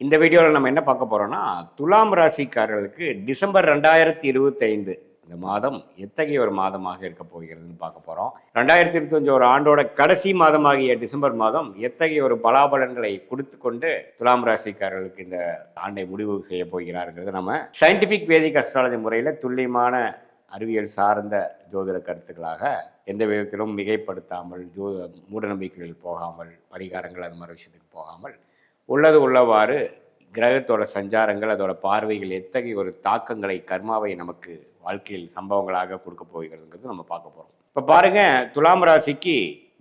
இந்த வீடியோவில் நம்ம என்ன பார்க்க போகிறோம்னா துலாம் ராசிக்காரர்களுக்கு டிசம்பர் ரெண்டாயிரத்தி இருபத்தைந்து இந்த மாதம் எத்தகைய ஒரு மாதமாக இருக்க போகிறதுன்னு பார்க்க போகிறோம் ரெண்டாயிரத்தி இருபத்தஞ்சு ஒரு ஆண்டோட கடைசி மாதமாகிய டிசம்பர் மாதம் எத்தகைய ஒரு பலாபலன்களை கொடுத்து கொண்டு துலாம் ராசிக்காரர்களுக்கு இந்த ஆண்டை முடிவு செய்ய போகிறாருங்கிறது நம்ம சயின்டிஃபிக் வேதிக் அஸ்ட்ராலஜி முறையில் துல்லியமான அறிவியல் சார்ந்த ஜோதிட கருத்துக்களாக எந்த விதத்திலும் மிகைப்படுத்தாமல் ஜோ மூடநம்பிக்கைகள் போகாமல் பரிகாரங்கள் அது மாதிரி விஷயத்துக்கு போகாமல் உள்ளது உள்ளவாறு கிரகத்தோட சஞ்சாரங்கள் அதோட பார்வைகள் எத்தகைய ஒரு தாக்கங்களை கர்மாவை நமக்கு வாழ்க்கையில் சம்பவங்களாக கொடுக்க போகிறதுங்கிறது நம்ம பார்க்க போகிறோம் இப்போ பாருங்க துலாம் ராசிக்கு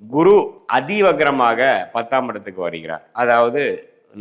குரு அதிவக்ரமாக பத்தாம் இடத்துக்கு வருகிறார். அதாவது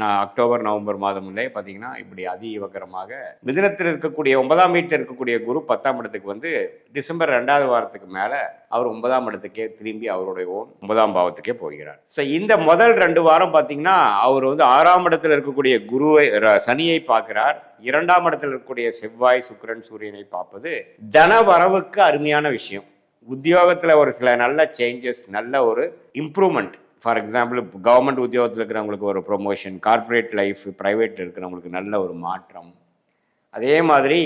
நான் அக்டோபர் நவம்பர் மாதம்லே பார்த்தீங்கன்னா இப்படி அதிவகரமாக மிதினத்தில் இருக்கக்கூடிய ஒன்பதாம் வீட்டில் இருக்கக்கூடிய குரு பத்தாம் இடத்துக்கு வந்து டிசம்பர் ரெண்டாவது வாரத்துக்கு மேலே அவர் ஒன்பதாம் இடத்துக்கே திரும்பி அவருடைய ஓன் ஒன்பதாம் பாவத்துக்கே போகிறார். ஸோ இந்த முதல் ரெண்டு வாரம் பார்த்தீங்கன்னா அவர் வந்து ஆறாம் இடத்துல இருக்கக்கூடிய குருவை சனியை பார்க்கிறார். இரண்டாம் இடத்துல இருக்கக்கூடிய செவ்வாய் சுக்கரன் சூரியனை பார்ப்பது தன வரவுக்கு அருமையான விஷயம். உத்தியோகத்தில் ஒரு சில நல்ல சேஞ்சஸ் நல்ல ஒரு இம்ப்ரூவ்மெண்ட் ஃபார் எக்ஸாம்பிள் கவர்மெண்ட் உத்தியோகத்தில் இருக்கிறவங்களுக்கு ஒரு ப்ரொமோஷன் கார்ப்பரேட் லைஃப் ப்ரைவேட் இருக்கிறவங்களுக்கு நல்ல ஒரு மாற்றம். அதே மாதிரி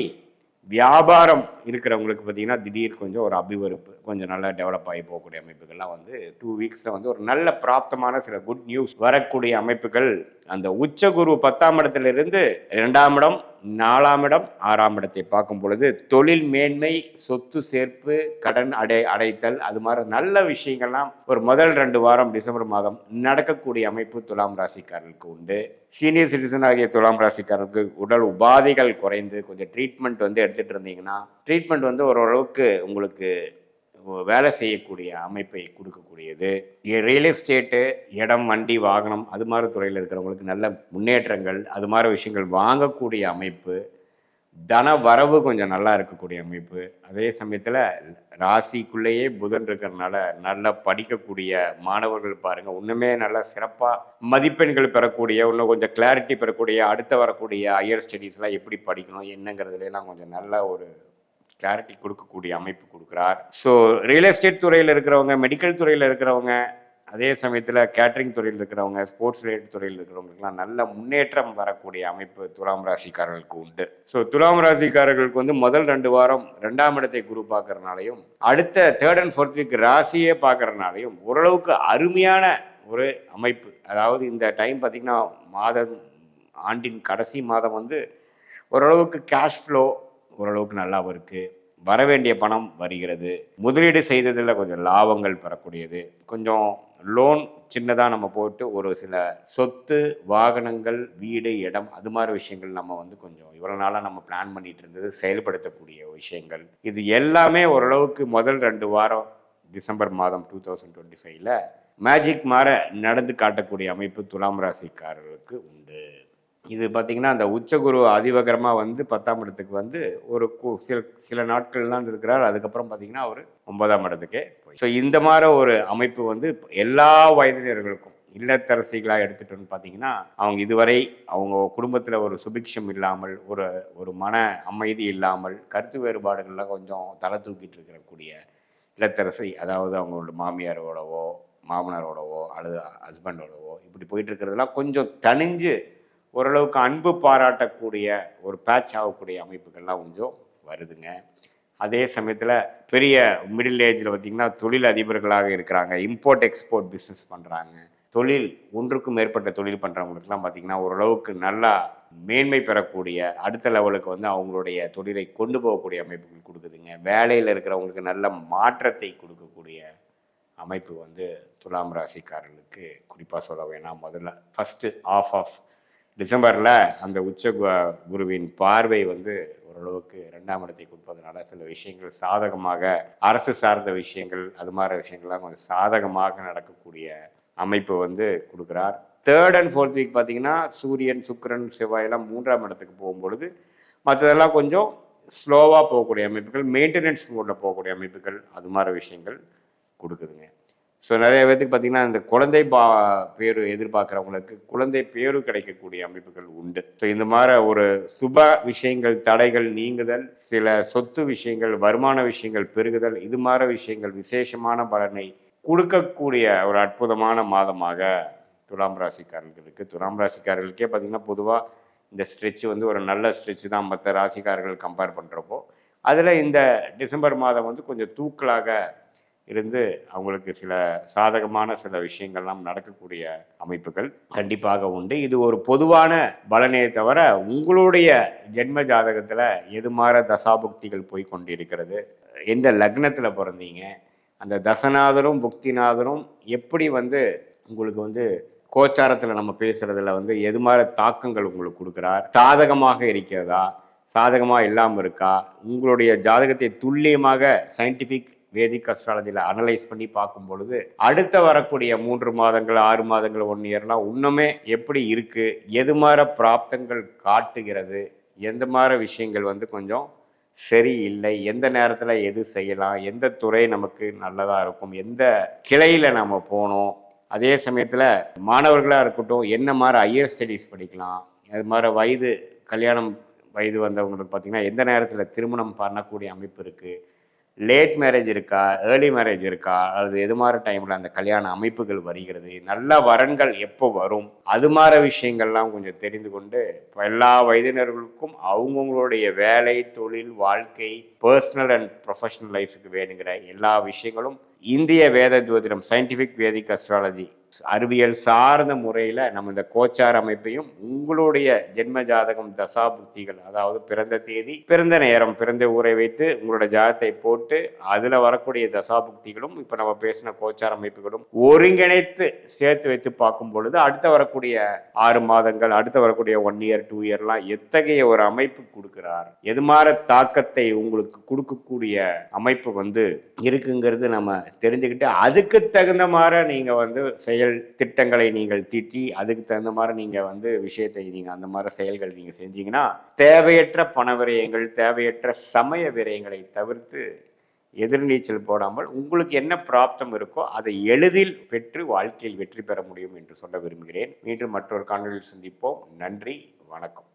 வியாபாரம் இருக்கிறவங்களுக்கு பார்த்தீங்கன்னா திடீர் கொஞ்சம் ஒரு அபிவருப்பு கொஞ்சம் நல்லா டெவலப் ஆகி போகக்கூடிய அமைப்புகள்லாம் வந்து டூ வீக்ஸில் வந்து ஒரு நல்ல பிராப்தமான சில குட் நியூஸ் வரக்கூடிய அமைப்புகள். அந்த உச்ச குரு பத்தாம் இடத்துலேருந்து ரெண்டாம் இடம் நாலாம் இடம் ஆறாம் இடத்தை பார்க்கும் பொழுது தொழில் மேன்மை சொத்து சேர்ப்பு கடன் அடை அடைத்தல் அது மாதிரி நல்ல விஷயங்கள்லாம் ஒரு முதல் ரெண்டு வாரம் டிசம்பர் மாதம் நடக்கக்கூடிய அமைப்பு துலாம் ராசிக்காரர்களுக்கு உண்டு. சீனியர் சிட்டிசன் ஆகிய துலாம் ராசிக்காரருக்கு உடல் உபாதைகள் குறைந்து கொஞ்சம் ட்ரீட்மெண்ட் வந்து எடுத்துகிட்டு இருந்தீங்கன்னா ட்ரீட்மெண்ட் வந்து ஓரளவுக்கு உங்களுக்கு வேலை செய்யக்கூடிய அமைப்பை கொடுக்கக்கூடியது. ரியல் எஸ்டேட்டு இடம் வண்டி வாகனம் அது மாதிரி துறையில் இருக்கிறவங்களுக்கு நல்ல முன்னேற்றங்கள் அது மாதிரி விஷயங்கள் வாங்கக்கூடிய அமைப்பு தன வரவு கொஞ்சம் நல்லா இருக்கக்கூடிய அமைப்பு. அதே சமயத்தில் ராசிக்குள்ளேயே புதன் இருக்கிறதுனால நல்லா படிக்கக்கூடிய மாணவர்கள் பாருங்கள் இன்னுமே நல்லா சிறப்பாக மதிப்பெண்கள் பெறக்கூடிய இன்னும் கொஞ்சம் கிளாரிட்டி பெறக்கூடிய அடுத்த வரக்கூடிய ஹையர் ஸ்டடீஸ்லாம் எப்படி படிக்கணும் என்னங்கிறதுலாம் கொஞ்சம் நல்ல ஒரு கிளாரிட்டி கொடுக்கக்கூடிய அமைப்பு கொடுக்குறார். ஸோ ரியல் எஸ்டேட் துறையில் இருக்கிறவங்க மெடிக்கல் துறையில் இருக்கிறவங்க அதே சமயத்தில் கேட்டரிங் துறையில் இருக்கிறவங்க ஸ்போர்ட்ஸ் ரிலேட்டட் துறையில் இருக்கிறவங்களுக்குலாம் நல்ல முன்னேற்றம் வரக்கூடிய அமைப்பு துலாம் ராசிக்காரர்களுக்கு உண்டு. ஸோ துலாம் ராசிக்காரர்களுக்கு வந்து முதல் ரெண்டு வாரம் ரெண்டாம் இடத்தை குரு பார்க்கறனாலையும் அடுத்த தேர்ட் அண்ட் ஃபோர்த் வீக் ராசியே பார்க்கறனாலையும் ஓரளவுக்கு அருமையான ஒரு அமைப்பு. அதாவது இந்த டைம் பார்த்திங்கன்னா மாதம் ஆண்டின் கடைசி மாதம் வந்து ஓரளவுக்கு கேஷ் ஃப்ளோ ஓரளவுக்கு நல்லாவும் இருக்குது வர வேண்டிய பணம் வருகிறது. முதலீடு செய்ததில் கொஞ்சம் லாபங்கள் பெறக்கூடியது. கொஞ்சம் லோன் சின்னதாக நம்ம போட்டு ஒரு சில சொத்து வாகனங்கள் வீடு இடம் அது மாதிரி விஷயங்கள் நம்ம வந்து கொஞ்சம் இவ்வளோ நாளாக நம்ம பிளான் பண்ணிட்டு இருந்தது செயல்படுத்தக்கூடிய விஷயங்கள். இது எல்லாமே ஓரளவுக்கு முதல் ரெண்டு வாரம் டிசம்பர் மாதம் டூ தௌசண்ட் டுவெண்ட்டி ஃபைவ்ல மேஜிக் மாற நடந்து காட்டக்கூடிய அமைப்பு துலாம் ராசிக்காரர்களுக்கு உண்டு. இது பார்த்தீங்கன்னா அந்த உச்சகுரு அதிவகரமாக வந்து பத்தாம் இடத்துக்கு வந்து ஒரு கு- சில சில நாட்கள் தான் இருக்கிறார். அதுக்கப்புறம் பார்த்திங்கன்னா அவர் ஒன்பதாம் இடத்துக்கே போய். ஸோ இந்த மாதிரி ஒரு அமைப்பு வந்து எல்லா வயதினர்களுக்கும் இல்லத்தரசிகளாக எடுத்துட்டோன்னு பார்த்தீங்கன்னா அவங்க இதுவரை அவங்க குடும்பத்தில் ஒரு சுபிக்ஷம் இல்லாமல் ஒரு ஒரு மன அமைதி இல்லாமல் கருத்து வேறுபாடுகள்லாம் கொஞ்சம் தலை தூக்கிட்டு இருக்கக்கூடிய இல்லத்தரசி அதாவது அவங்களோட மாமியாரோடவோ மாமனாரோடவோ அல்லது ஹஸ்பண்டோடவோ இப்படி போயிட்டு இருக்கிறதெல்லாம் கொஞ்சம் தனிஞ்சு ஓரளவுக்கு அன்பு பாராட்டக்கூடிய ஒரு பேட்ச் ஆகக்கூடிய அமைப்புகள்லாம் கொஞ்சம் வருதுங்க. அதே சமயத்தில் பெரிய மிடில் ஏஜில் பார்த்திங்கன்னா தொழில் அதிபர்களாக இருக்கிறாங்க. இம்போர்ட் எக்ஸ்போர்ட் பிஸ்னஸ் பண்ணுறாங்க தொழில் ஒன்றுக்கும் மேற்பட்ட தொழில் பண்ணுறவங்களுக்குலாம் பார்த்திங்கன்னா ஓரளவுக்கு நல்லா மேன்மை பெறக்கூடிய அடுத்த லெவலுக்கு வந்து அவங்களுடைய தொழிலை கொண்டு போகக்கூடிய அமைப்புகள் கொடுக்குதுங்க. வேலையில் இருக்கிறவங்களுக்கு நல்ல மாற்றத்தை கொடுக்கக்கூடிய அமைப்பு வந்து துலாம் ராசிக்காரர்களுக்கு குறிப்பாக சொல்ல வேணாம். முதல்ல ஃபஸ்ட்டு ஆஃப் ஆஃப் டிசம்பரில் அந்த உச்ச கு- குருவின் பார்வை வந்து ஓரளவுக்கு ரெண்டாம் இடத்தை கொடுப்பதனால சில விஷயங்கள் சாதகமாக அரசு சார்ந்த விஷயங்கள் அது மாதிரி விஷயங்கள்லாம் கொஞ்சம் சாதகமாக நடக்கக்கூடிய அமைப்பு வந்து கொடுக்குறார். தேர்ட் அண்ட் ஃபோர்த் வீக் பார்த்தீங்கன்னா சூரியன் சுக்கரன் செவ்வாயெல்லாம் மூன்றாம் இடத்துக்கு போகும்பொழுது மற்றதெல்லாம் கொஞ்சம் ஸ்லோவாக போகக்கூடிய அமைப்புகள் மெயின்டெனன்ஸ் மோடில் போகக்கூடிய அமைப்புகள் அது மாதிரி விஷயங்கள் கொடுக்குதுங்க. ஸோ நிறைய பேர்த்துக்கு பார்த்தீங்கன்னா இந்த குழந்தை பா பேர் எதிர்பார்க்குறவங்களுக்கு குழந்தை பேரு கிடைக்கக்கூடிய அமைப்புகள் உண்டு. ஸோ இந்த மாதிரி ஒரு சுப விஷயங்கள் தடைகள் நீங்குதல் சில சொத்து விஷயங்கள் வருமான விஷயங்கள் பெருகுதல் இது மாதிரி விஷயங்கள் விசேஷமான பலனை கொடுக்கக்கூடிய ஒரு அற்புதமான மாதமாக துலாம் ராசிக்காரர்களுக்கு துலாம் ராசிக்காரர்களுக்கே பார்த்தீங்கன்னா பொதுவாக இந்த ஸ்ட்ரெச் வந்து ஒரு நல்ல ஸ்ட்ரெச் தான் மற்ற ராசிக்காரர்கள் கம்பேர் பண்ணுறப்போ அதில் இந்த டிசம்பர் மாதம் வந்து கொஞ்சம் தூக்கலாக இருந்து அவங்களுக்கு சில சாதகமான சில விஷயங்கள்லாம் நடக்கக்கூடிய அமைப்புகள் கண்டிப்பாக உண்டு. இது ஒரு பொதுவான பலனே தவிர உங்களுடைய ஜென்ம ஜாதகத்தில் எது மாற தசாபுக்திகள் போய் கொண்டிருக்கிறது எந்த லக்னத்தில் பிறந்தீங்க அந்த தசநாதரும் புக்திநாதரும் எப்படி வந்து உங்களுக்கு வந்து கோச்சாரத்தில் நம்ம பேசுறதுல வந்து எது மாதிரி தாக்கங்கள் உங்களுக்கு கொடுக்குறார் சாதகமாக இருக்கிறதா சாதகமாக இல்லாமல் இருக்கா உங்களுடைய ஜாதகத்தை துல்லியமாக சயின்டிஃபிக் வேதிக் அஸ்ட்ராலஜியில் அனலைஸ் பண்ணி பார்க்கும் பொழுது அடுத்த வரக்கூடிய மூன்று மாதங்கள் ஆறு மாதங்கள் ஒன் இயர்லாம் இன்னுமே எப்படி இருக்குது எது மாதிரி பிராப்தங்கள் காட்டுகிறது எந்த மாதிரி விஷயங்கள் வந்து கொஞ்சம் சரியில்லை எந்த நேரத்தில் எது செய்யலாம் எந்த துறை நமக்கு நல்லதாக இருக்கும் எந்த கிளையில் நம்ம போகணும் அதே சமயத்தில் மாணவர்களாக இருக்கட்டும் என்ன மாதிரி ஹையர் ஸ்டடீஸ் படிக்கலாம் அது மாதிரி வயது கல்யாணம் வயது வந்தவங்களுக்கு பார்த்திங்கன்னா எந்த நேரத்தில் திருமணம் பண்ணக்கூடிய அமைப்பு இருக்குது லேட் மேரேஜ் இருக்கா ஏர்லி மேரேஜ் இருக்கா அல்லது எது மாதிரி டைமில் அந்த கல்யாண அமைப்புகள் வருகிறது நல்ல வரன்கள் எப்போ வரும் அது மாதிரி விஷயங்கள்லாம் கொஞ்சம் தெரிந்து கொண்டு இப்போ எல்லா வயதினர்களுக்கும் அவங்கவுங்களுடைய வேலை தொழில் வாழ்க்கை பர்சனல் அண்ட் ப்ரொஃபஷனல் லைஃபுக்கு வேணுங்கிற எல்லா விஷயங்களும் இந்திய வேத ஜோதிடம் சயின்டிஃபிக் வேதிக் அஸ்ட்ராலஜி அறிவியல் சார்ந்த முறையில் நம்ம இந்த கோச்சார் அமைப்பையும் உங்களுடைய ஜென்ம ஜாதகம் தசாபுக்திகள் அதாவது பிறந்த தேதி பிறந்த நேரம் பிறந்த ஊரை வைத்து உங்களோட ஜாதகத்தை போட்டு அதில் வரக்கூடிய தசாபுக்திகளும் இப்போ நம்ம பேசின கோச்சார் அமைப்புகளும் ஒருங்கிணைத்து சேர்த்து வைத்து பார்க்கும் பொழுது அடுத்த வரக்கூடிய ஆறு மாதங்கள் அடுத்து வரக்கூடிய ஒன் இயர் டூ இயர்லாம் எத்தகைய ஒரு அமைப்பு கொடுக்கிறார் எது மாதிரி தாக்கத்தை உங்களுக்கு கொடுக்கக்கூடிய அமைப்பு வந்து இருக்குங்கிறது நம்ம தெரிஞ்சுக்கிட்டு அதுக்கு தகுந்த மாதிரி நீங்கள் வந்து செயல் திட்டங்களை நீங்கள் தீட்டி அதுக்கு தகுந்த மாதிரி நீங்கள் வந்து விஷயத்தை நீங்கள் அந்த மாதிரி செயல்கள் நீங்கள் செஞ்சீங்கன்னா தேவையற்ற பண விரயங்கள் தேவையற்ற சமய விரயங்களை தவிர்த்து எதிர்நீச்சல் போடாமல் உங்களுக்கு என்ன பிராப்தம் இருக்கோ அதை எளிதில் பெற்று வாழ்க்கையில் வெற்றி பெற முடியும் என்று சொல்ல விரும்புகிறேன். மீண்டும் மற்றொரு காணொலியில் சந்திப்போம். நன்றி வணக்கம்.